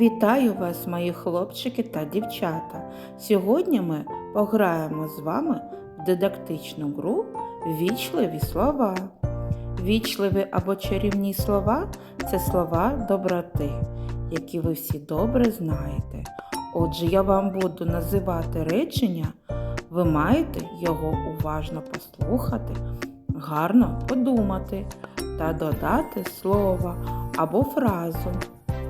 Вітаю вас, мої хлопчики та дівчата. Сьогодні ми пограємо з вами в дидактичну гру Вічливі слова. Вічливі або чарівні слова це слова доброти, які ви всі добре знаєте. Отже, я вам буду називати речення, ви маєте його уважно послухати, гарно подумати та додати слово або фразу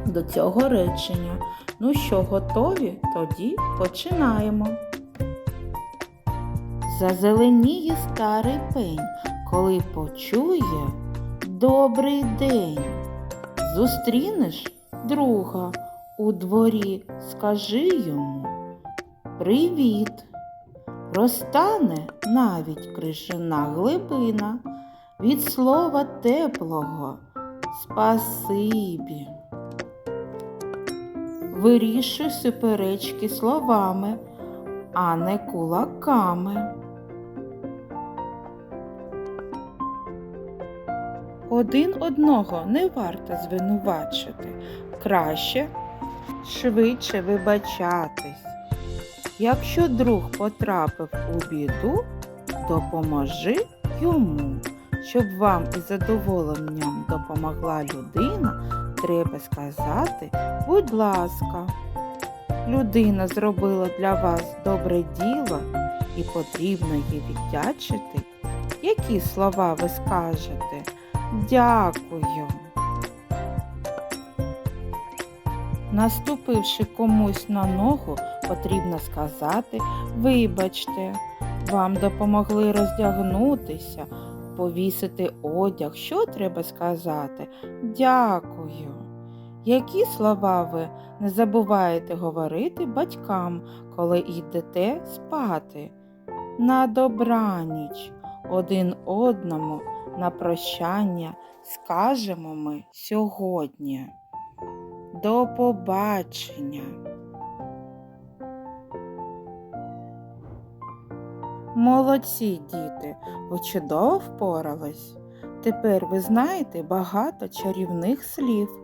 до цього речення. Ну що, готові? Тоді починаємо. Зазеленіє старий пень, коли почує добрий день. Зустрінеш друга у дворі, скажи йому Привіт. Розтане навіть крижина глибина від слова теплого. Спасибі. Вирішуй суперечки словами, а не кулаками. Один одного не варто звинувачити, краще швидше вибачатись. Якщо друг потрапив у біду, допоможи йому. Щоб вам із задоволенням допомогла людина, треба сказати, будь ласка, людина зробила для вас добре діло і потрібно їй віддячити. Які слова ви скажете? Дякую. Наступивши комусь на ногу, потрібно сказати Вибачте, вам допомогли роздягнутися, повісити одяг. Що треба сказати? Дякую. Які слова ви не забуваєте говорити батькам, коли йдете спати? На добраніч один одному на прощання скажемо ми сьогодні. До побачення. Молодці, діти, ви чудово впорались. Тепер ви знаєте багато чарівних слів.